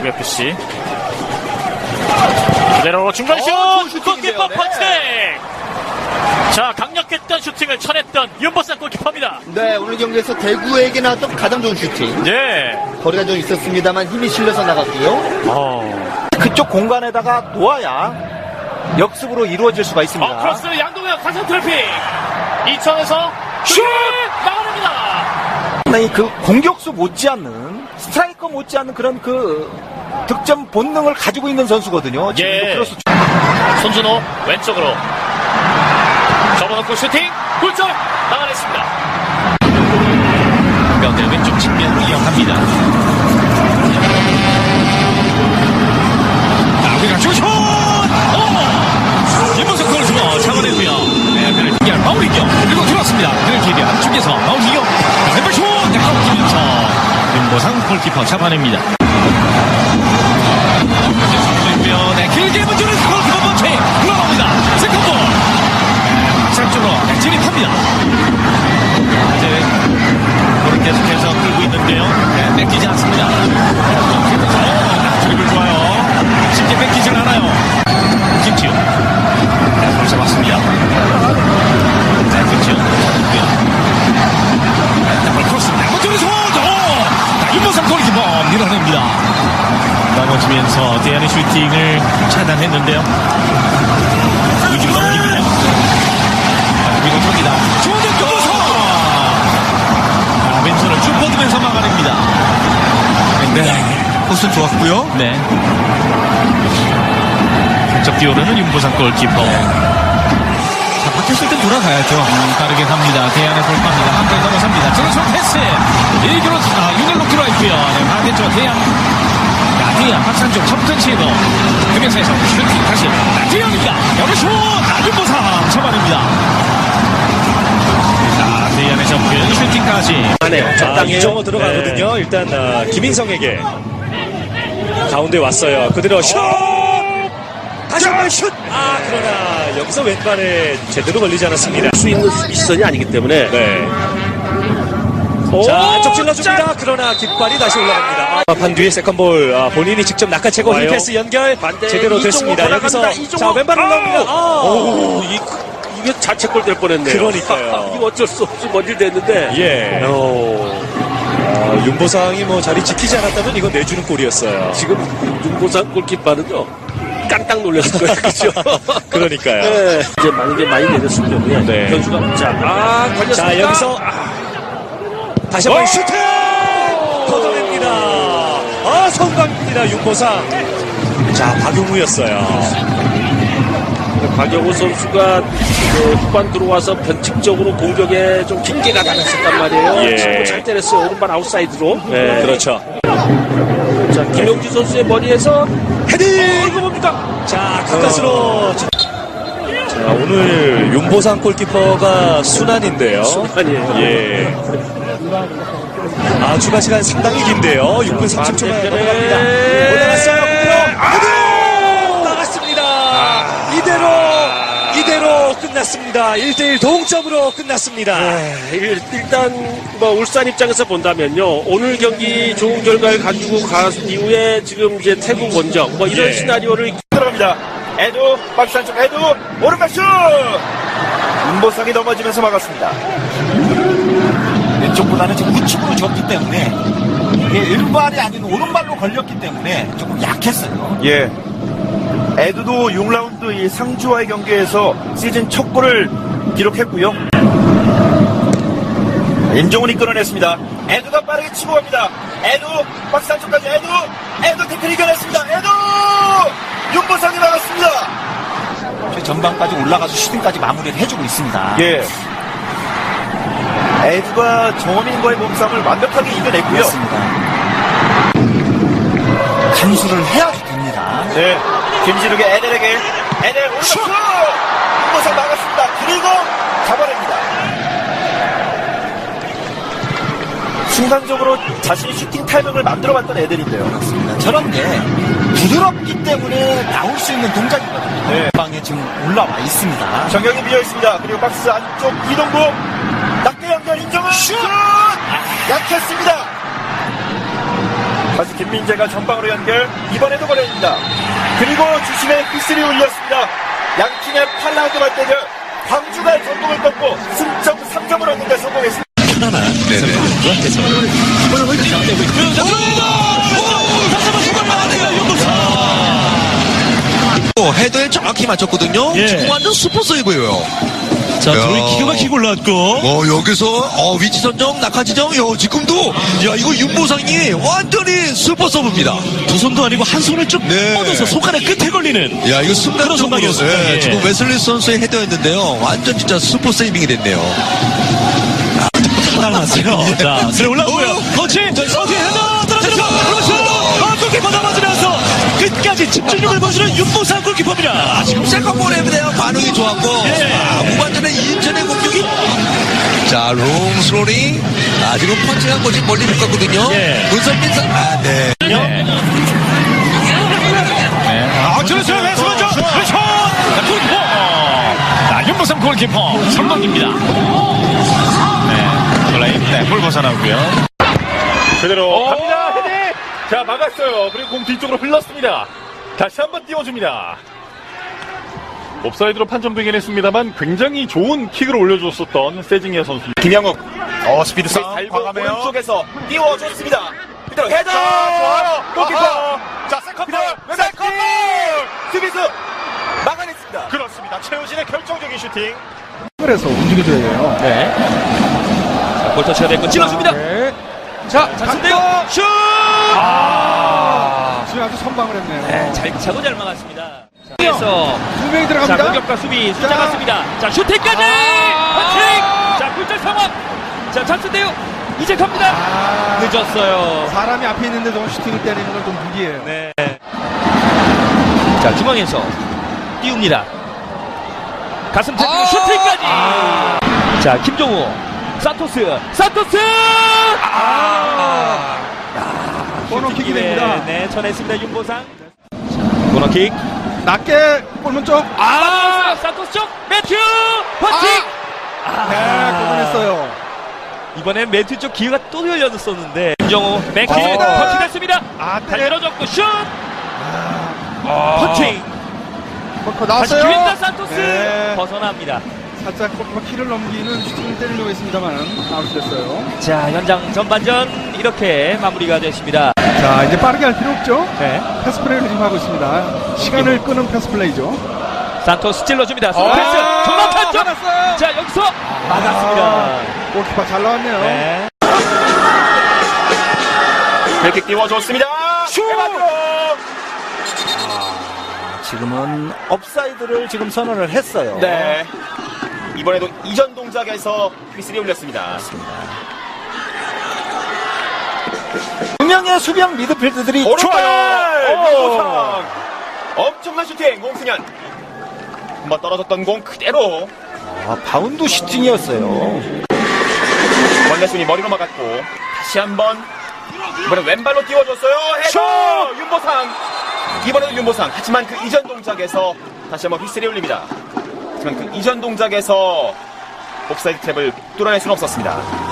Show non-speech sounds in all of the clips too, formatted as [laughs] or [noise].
대구 FC. 그대로 중간 슛! 어. 골키퍼 네. 펀칭! 자, 강력했던 슈팅을 쳐냈던 윤보상 골키퍼입니다. 네, 오늘 경기에서 대구에게 나왔던 가장 좋은 슈팅. 네. 거리가 좀 있었습니다만 힘이 실려서 나갔고요. 어. 그쪽 공간에다가 놓아야 역습으로 이루어질 수가 있습니다. 어, 크로스 양동혁 가슴 트래핑! 이천에서 슛! 막아냅니다! 상당히 그 공격수 못지않는 스트라이커 못지않는 그런 그 득점 본능을 가지고 있는 선수거든요. 예. 크로스 손준호 왼쪽으로 접어놓고 슈팅 골절 막아냈습니다. 가운데 왼쪽 측면으로 이어갑니다. 자, 우리가 슛! 오! 김문석 선수가 잡아내고요. 네, 그를 기할 마무리경 그리고 들어왔습니다. 그를 기대한 중에서 마무리경 왼발 슛! 아웃기면서 윤보상 골키퍼 잡아냅니다. 네. 코스 좋았고요. 네. 살짝 뛰어오르는 윤보상 골키퍼. 자, 바뀌었을 땐 돌아가야죠. 음, 빠르게 갑니다. 대안의 돌파입니다. 한번 넘어섭니다. 저는 패스. 일기로 아, 윤el로 들어와 있고요. 네, 반대쪽 대안. 자, 대안 박산쪽 접근 시도. 금연사에서 슈팅 다시. 자, 대안입니다. 여러슛! 아, 윤보상 잡아냅니다. 슈팅까지. 하네요. 적당히 이정호 들어가거든요. 일단 아, 김인성에게 가운데 왔어요. 그대로 슛! 다시 한 번 슛! 아 그러나 여기서 왼발에 제대로 걸리지 않았습니다. 수 있는 수비 시선이 아니기 때문에 네. 자 안쪽 찔러줍니다. 그러나 깃발이 다시 올라갑니다. 아, 반 뒤에 세컨볼 아, 본인이 직접 낚아채고 와요. 힐패스 연결 제대로 됐습니다. 여기서. 자 왼발 올라옵니다. 아, 오, 이, 이게 자책골 될 뻔했네요. 그러니까요. [laughs] 이거 어쩔 수 없이 먼일 됐는데. 예. 어, 아, 윤보상이 뭐 자리 지키지 않았다면 이건 내주는 골이었어요. 지금 윤보상 골키퍼는요. 깜짝 놀랐을 거예요. [laughs] 그죠? 그러니까요. 네. 이제 만약에 많이 내렸을 경우에 네. 변수가 자, 아, 걸렸습니다. 자 여기서 다시 한번 슈팅 걷어냅니다. 아 성광입니다 윤보상. 자 박용우였어요. 박영호 선수가 그 후반 들어와서 변칙적으로 공격에 좀 깊게 나가셨단 말이에요. 예. 지금 잘 때렸어요. 오른발 아웃사이드로. 네 그렇죠. 자, 김용주 선수의 머리에서 헤딩! 이거 뭡니까? 자 가까스로. 자 오늘 윤보상 골키퍼가 순환인데요. 순환이에요. 예. 아 추가 시간 상당히 긴데요. 6분 30초 만에 넘어갑니다. 올라갔어요. 헤딩! 나갔습니다. 이대로 이대로 끝났습니다. 1대1 동점으로 끝났습니다. 일- 일단 뭐 울산 입장에서 본다면요 오늘 경기 좋은 결과를 가지고 간 이후에 지금 이제 태국 원정 뭐 이런 예. 시나리오를 들어갑니다. 에두 박스 안쪽 에두 오른발 슛! 윤보상이 넘어지면서 막았습니다. 왼쪽보다는 지금 우측으로 졌기 때문에 이게 왼발이 아닌 오른발로 걸렸기 때문에 조금 약했어요. 예. 에두도 6라운드 이 상주와의 경기에서 시즌 첫 골을 기록했고요. 임종훈이 끌어냈습니다. 에두가 빠르게 치고 갑니다. 에두 박스 안쪽까지 에두 에두 태클 이겨냈습니다. 에두 윤보상이 막았습니다. 전방까지 올라가서 슈팅까지 마무리를 해주고 있습니다. 예. 에두가 정원인과의 몸싸움을 완벽하게 이겨냈고요. 그렇습니다. 간수를 해야지 됩니다. 네. 김진욱의 에델에게 에델 오른쪽 윤보상 막았습니다. 그리고 잡아냅니다. 순간적으로 자신이 슈팅 타이밍을 만들어봤던 에델인데요. 그렇습니다. 저런 게 부드럽기 때문에 나올 수 있는 동작이거든요. 네. 방에 지금 올라와 있습니다. 정경이 비어 있습니다. 그리고 박스 안쪽 이동국 낙대 연결 인정은 슛! 약했습니다. 다시 김 김민재가 전방으로 연결 이번에도 걸려입니다. 그리고 주심의 휘슬이 울렸습니다. 양팀의 8라운드 맞대결 광주가 전북을 꺾고 승점 3점을 얻는 데 성공했습니다. 어, 헤더에 정확히 맞췄거든요. 예. 지금 완전 슈퍼 세이브예요. 자, 야. 둘이 기가 막히게 올라왔고. 어, 여기서 어, 위치 선정, 낙하 지정, 야, 지금도 야 이거 윤보상이 완전히 슈퍼 서브입니다. 두 손도 아니고 한 손을 쭉 네. 뻗어서 손가락 끝에 걸리는. 야, 이거 순간적으로. 예, 예. 지금 웨슬리 선수의 헤더였는데요. 완전 진짜 슈퍼 세이빙이 됐네요. 나왔어요. 자, 그래 올라오고요. 어. 거치, 어디 헤더 떨어지고, 그렇죠. 어, 골키퍼 넘어지면서 끝까지 집중력을 보여주는 윤보상 골키퍼입니다. 아, 지금 세컨볼에 대한 반응이 좋았고, 예. 아, 후반전에 인천의 공격이 자, 롱스로리 아, 지금 펀칭한 것이 멀리 못 갔거든요. 예. 문선민 선, 아, 네. 아, 그렇죠. 왼손죠. 그렇죠. 자, 골키퍼. 자, 윤보성 골키퍼 성공입니다. 네, 골라인. 네, 골 벗어나고요. 그대로 갑니다. 헤딩. 자 막았어요. 그리고 공 뒤쪽으로 흘렀습니다. 다시 한번 띄워줍니다. 옵사이드로 판정되긴 했습니다만 굉장히 좋은 킥을 올려줬었던 세징야 선수. 김영욱. 어 스피드 싸움. 과감해요. 오른쪽에서 띄워줬습니다. 그대로 헤더. 좋아요. 골키퍼. 자 세컨볼. 세컨볼. 수비수 막아냈습니다. 그렇습니다. 최우진의 결정적인 슈팅. 그래서 움직여줘야 돼요. 네. 자, 볼터치가 됐고 찔러줍니다. 네. 자, 잔슨데요. 슛! 지금 아주 선방을 했네요. 네, 잘 차고 잘 막았습니다. 자, 그래서 두 명이 자, 들어갑니다. 공격과 수비 숫자 자. 맞습니다. 자, 슈팅까지! 아. 퍼팅! 자, 굴절 상황! 자, 찬스인데요. 이제 갑니다. 아, 늦었어요. 사람이 앞에 있는데 저 슈팅을 때리는 건 좀 무리예요. 네. 자, 중앙에서 띄웁니다. 가슴 태고 슈팅까지! 자, 김종우. 산토스. 산토스! 아! 코너킥이 네, 됩니다. 네, 전했습니다. 윤보상. 자, 코너킥. 낮게 골문 쪽. 아! 산토스 쪽 매튜! 퍼팅! 네, 골문했어요. 이번엔 매튜 쪽 기회가 또 열렸었는데 김정우 맥키 어. 퍼팅했습니다. 아, 잘 밀어줬고 슛! 아. 퍼팅! 다시 나왔어요. 기회다 산토스! 네. 벗어납니다. 살짝 키를 넘기는 슈팅을 때리려고 했습니다만 아웃됐어요. 자, 현장 전반전 이렇게 마무리가 됐습니다. 자, 이제 빠르게 할 필요 없죠. 네. 패스 플레이를 지금 하고 있습니다. 시간을 끄는 패스 플레이죠. 산토스 찔러줍니다. 아, 패스! 조나탄 쪽! 막았어요. 자, 여기서 막았습니다. 골키퍼 잘 나왔네요. 네. 이렇게 띄워줬습니다. 슛! 지금은 업사이드를 지금 선언을 했어요. 네. 이번에도 이전 동작에서 휘슬이 울렸습니다. 두 명의 수비형 미드필드들이 오른발! 좋아요. 윤보상! 엄청난 슈팅, 홍승현. 한번 떨어졌던 공 그대로 아, 바운드 슈팅이었어요. 원래순이 머리로 막았고 다시 한번 이번엔 왼발로 띄워줬어요. 헤더! 윤보상! 이번에도 윤보상. 하지만 그 이전 동작에서 다시 한번 휘슬이 울립니다. 하지만 그 이전 동작에서 옵사이드 탭을 뚫어낼 수는 없었습니다.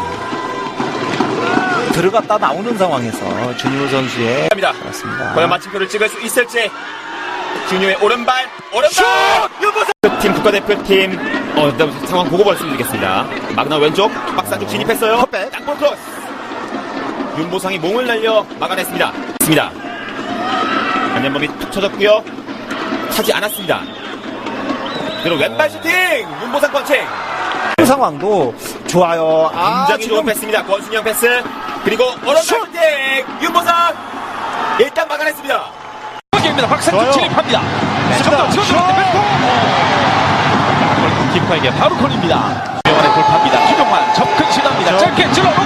들어갔다 나오는 상황에서 준유 선수의 합니다. 맞습니다. 과연 마침표를 찍을 수 있을지. 준유의 오른발 오른발! 윤보상 팀 국가대표팀 어, 일단 상황 보고 말씀 드리겠습니다. 마그나 왼쪽 박스 안쪽 진입했어요. 컵백. 땅볼 크로스. 윤보상이 몸을 날려 막아냈습니다. 있습니다. 안현범이 툭 쳐졌고요. 차지 않았습니다. 그리고 왼발 슈팅! 윤보상 펀칭! 그 상황도 좋아요. 아, 굉장히 지금 좋은 패스입니다. 권순영 패스 그리고 슈팅 윤보상 일단 막아냈습니다 경기입니다. 박상준 진입합니다. 네, 정답 들어들었는데 왼손. 키퍼에게 바로 걸립니다. 명원의 돌파입니다. 김용환 접근 시도합니다. 짧게 찔러놓고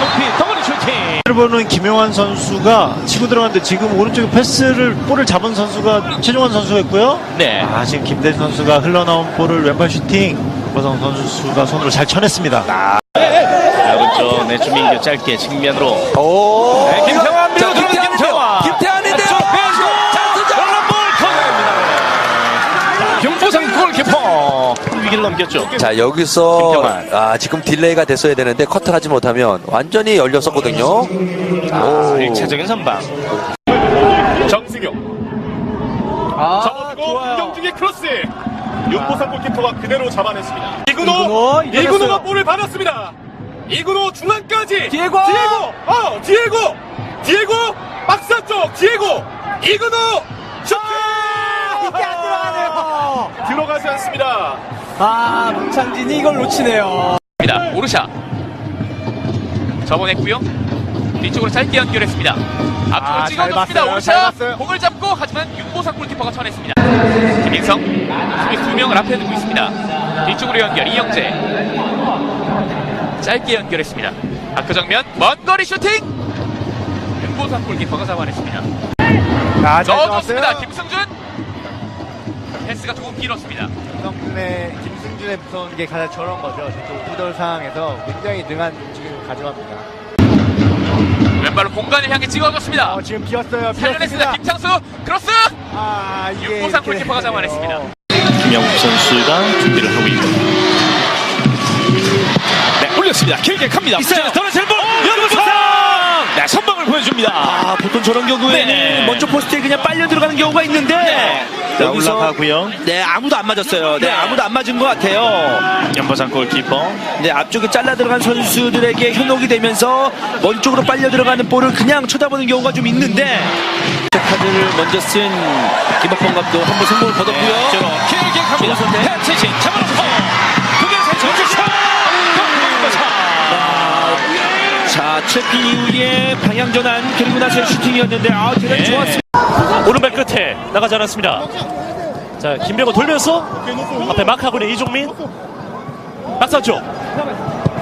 높이 덩어리 슈팅. 보는 김용환 선수가 치고 들어갔는데 지금 오른쪽에 패스를 볼을 잡은 선수가 최종환 선수였고요. 네. 아 지금 김대진 선수가 흘러나온 볼을 왼발 슈팅 보성 선수가 손으로 잘 쳐냈습니다. 자, 오른쪽 네, 주민규 짧게 측면으로. 오. 네, 김태환 밀어 들어온 김태환. 김태환인데요. 커버입니다. 윤보상 골키퍼. 위기를 넘겼죠. 자 여기서. 아 지금 딜레이가 됐어야 되는데 커트하지 못하면 완전히 열렸었거든요. 오. 1차적인 선방. 정승용. 접어두고 김경중의 크로스. 윤보상 골키퍼가 그대로 잡아냈습니다. 이근호, 이근호가 볼을 받았습니다. 이근호 중앙까지. 디에고, 디에고, 어, 디에고, 디에고, 박스 쪽, 디에고, 이근호, 슈팅! 이게 안 들어가네요. 들어가지 않습니다. 아, 문창진이 이걸 놓치네요. 입니다. 오르샤 접어냈고요. 뒤쪽으로 짧게 연결했습니다. 앞쪽으로 찍어줬습니다. 오르샤 공을 잡고 하지만 윤보상 골키퍼가 쳐냈습니다. 김인성 수비 두 명을 앞에 두고 있습니다. 뒤쪽으로 연결 이영재 짧게 연결했습니다. 아크 정면 먼 거리 슈팅 윤보상 골키퍼가 잡아냈습니다. 아, 넣어줬습니다. 김승준 패스가 조금 길었습니다. 김승준의, 김승준의 무서운 게 가장 저런 거죠. 저쪽 후덜 상황에서 굉장히 능한 움직임을 가져갑니다. 왼발로 공간을 향해 찍어줬습니다. 어, 지금 비었어요. 살려냈습니다. 김창수 크로스 아, 이게 윤보상 골키퍼가. 잡아냈습니다. 김영욱 선수가 준비를 하고. 네, 올렸습니다. 길게 갑니다. 있어요. 떨어질 볼. 윤보상! 네, 선방을 보여줍니다. 아, 보통 저런 경우에는 네. 먼저 포스트에 그냥 빨려 들어가는 경우가 있는데 자, 여기서 올라가고요. 네, 아무도 안 맞았어요. 네, 네. 아무도 안 맞은 것 같아요. 연보상 골키퍼. 네, 앞쪽에 잘라 들어간 선수들에게 현혹이 되면서 먼 쪽으로 빨려 들어가는 볼을 그냥 쳐다보는 경우가 좀 있는데 카드를 먼저 쓴 김학범 감독 한번 성공을 거뒀고요. 네, 저로 길게 갑니다. 해체신 잡아놓고 그대로 전주샷! 자, 트래핑 이후에 방향 전환 그리고 나서의 슈팅이었는데 아, 대단히 네. 좋았습니다. 오른발 끝에 나가지 않았습니다. 자, 김병호 돌면서 앞에 마크하고 있는 이종민. 박사 쪽.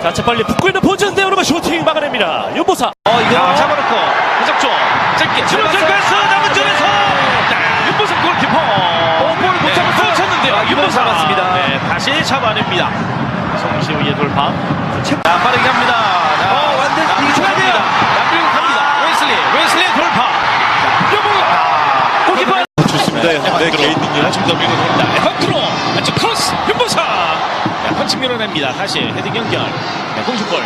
자, 재빨리 붙고 있는 보전대 오른발 슈팅 막아냅니다. 윤보사. 어, 이거 자, 잡아놓고 쪽 짧게 들어가서 남은 점에서 네, 윤보상 골키퍼 볼을 못 잡고 쳤는데요. 아, 윤보상 잡았습니다. 네, 다시 잡아냅니다. 송시우의 돌파. 자, 빠르게 갑니다. 자, 어, 완전 자, 이거 쳐야 돼요. 남기고 갑니다. 웨슬리, 웨슬리 돌파. 윤보상 골키퍼 좋습니다. 네, 능력 좀더 밀고 돌립니다. 에반크로 안쪽 크로스 윤보상 네, 펀치 밀어냅니다. 다시 헤딩 연결. 네, 공중골.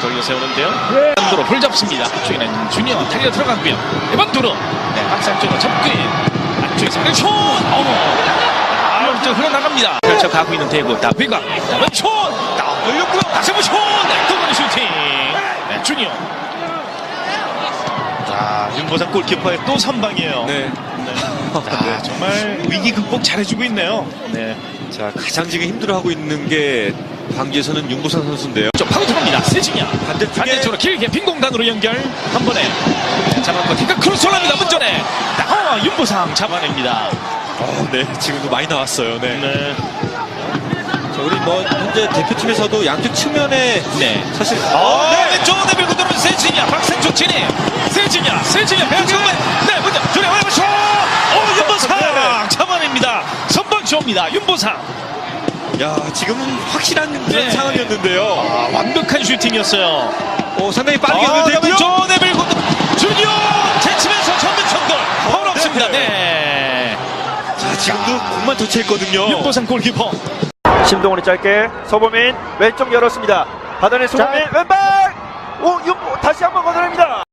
돌려 세우는데요. 에반도로 볼 잡습니다. 앞쪽에는 주니어 달려 들어갔고요. 에반도로 네, 박스 쪽으로 접근. 안쪽에서 슛! 어머! 아, 저 흘러나갑니다. 펼쳐 가고 있는 대구. 다 비가. 슛! 다 열렸고요. 다시 한번 슛! 네, 또 번의 슈팅. 네, 주니어. 자, 윤보상 골키퍼의 또 선방이에요. 네. 아, 정말 위기 극복 잘해주고 있네요. 네. 자, 가장 지금 힘들어하고 있는 게 광주에서는 윤보상 선수인데요. 좀 파고 들어갑니다. 세징야 반대쪽에 반대쪽으로 길게 빈 공간으로 연결 한 번에 잡았고 티가 크로스 올라갑니다. 문전에 아, 윤보상 잡아냅니다. 어, 네, 지금도 많이 나왔어요. 네. 네. 자, 우리 뭐 현재 대표팀에서도 양쪽 측면에 네. 사실 어, 네, 왼쪽 들어오는 세징야 박상조 진입 세징야 세징야 배우면 네 둘의 와이브 슛! 오 윤보상 잡아냅니다. 선방 쇼입니다. 윤보상 야, 지금은 확실한 그런 네. 상황이었는데요. 아, 완벽한 슈팅이었어요. 오, 상당히 빠르게 아, 연결되고요. 왼쪽 내밀고 주니어 제치면서 전면 선걸 파울 없습니다. 네. 자, 지금도 공만 터치했거든요. 윤보상 골키퍼 심동원이 짧게 서보민 왼쪽 열었습니다. 받아낸 서보민 왼발 오, 윤 다시 한번 걷어냅니다.